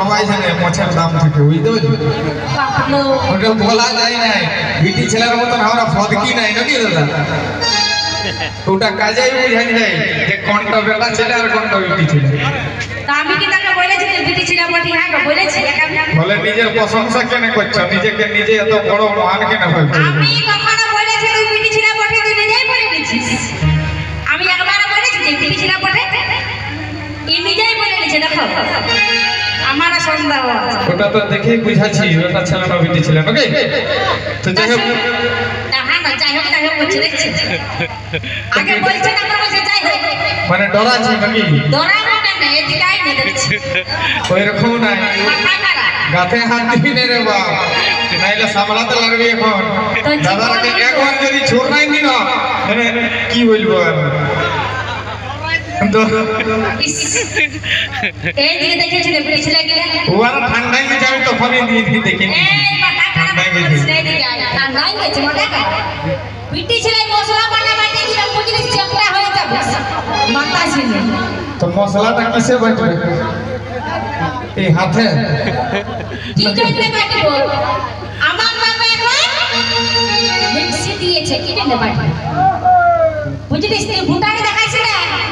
সবাই জানে মাছের দাম থাকে বুঝতে বাপলো ওটা বলা যায় নাই বিটি ছেলের মতন আমরা ফদকি নাই নাকি দাদা? ওটা কাজেই বুঝাই যায় যে কোনটা বেলা ছেলে আর কোনটা বিটি ছেলে। তা আমি কি তাকে বলেছি যে বিটি ছিল বটি হ্যাঁ বলেছি বলে নিজের প্রশংসা কেন করছ নিজেকে নিজে এত বড় মহান কেন ভাবছ আমি কখনো বলেছি তুই বিটি ছিল বটে তুই নিজেই বলে নিছিস আমি একবার বলেছি যে বিটি ছিল বটে ই নিজেই বলে নিছে দেখো। ওটা তো দেখেই বুঝাচ্ছি ওটা ছেলে না বিটি ছেলে ওকে তো যাই হোক। মানে ডরাচ্ছি নাকি? দৌড়াবো কেন এদিকে আই না দেখছি ওই রকম নাই। গাতে হাত দিবি নে রে বাপ। নাইলে সামলাতে লাগবি এখন। দাদাকে একবার যদি ছোট নাই দিন মানে কি বলব তো দেখেছি রে ঠান্ডায় দিয়ে দিয়ে। পিটি ছেলে মশলা দিলে চেপটা হয়ে যাবে। মাথা ছিল। তো মশলাটা কিসে বাটবে? এই হাতে। কি জন্য বাটিব? আমার বাবা এখন মিক্সি দিয়েছে কি জন্য বাটি বুঝলিস তুই? ভুটানে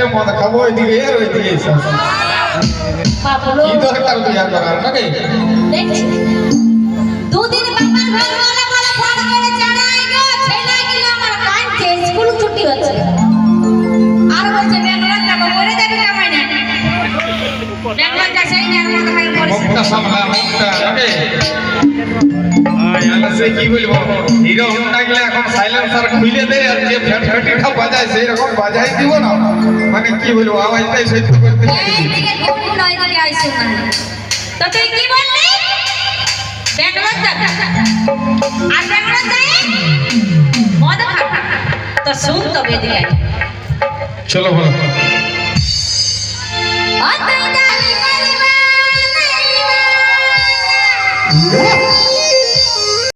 খাটে মদ খাব ওইদিকে আর ওইদিকে এসব কি দরকার বিয়া করার নাকি? দুদিন বাবার ঘর বলে বলে ফোন করে জানাই গো ছেলে গেল আমার কাঁদছে স্কুল ছুটি হচ্ছে। আর বলছে ব্যাঙ্গালোর যাব বলে যাবে কামাই না। ব্যাঙ্গালোর যাচ্ছে না মাথা খাই মুখটা সামলা মুখটা নাকি? আয়, সে কি বলব হিরো হোন্ডা গেলে এখন সাইলেন্সার খুলে দেয় আর যে ফ্যাট ফ্যাটিটা বাজায় সেই রকম বাজাই দিব না মানে কি বলব আওয়াজটাই সহ্য করতে পারি এই দিকে ঘুম নয় দিকে আইসো না তো তুই কি বললি ব্যাঙ্গালোর যাবে আর ব্যাঙ্গালোর যাই মদ খাব তো শুন তবে এদিকে আয়। চলো বলো অতই দামি পরিবার নাই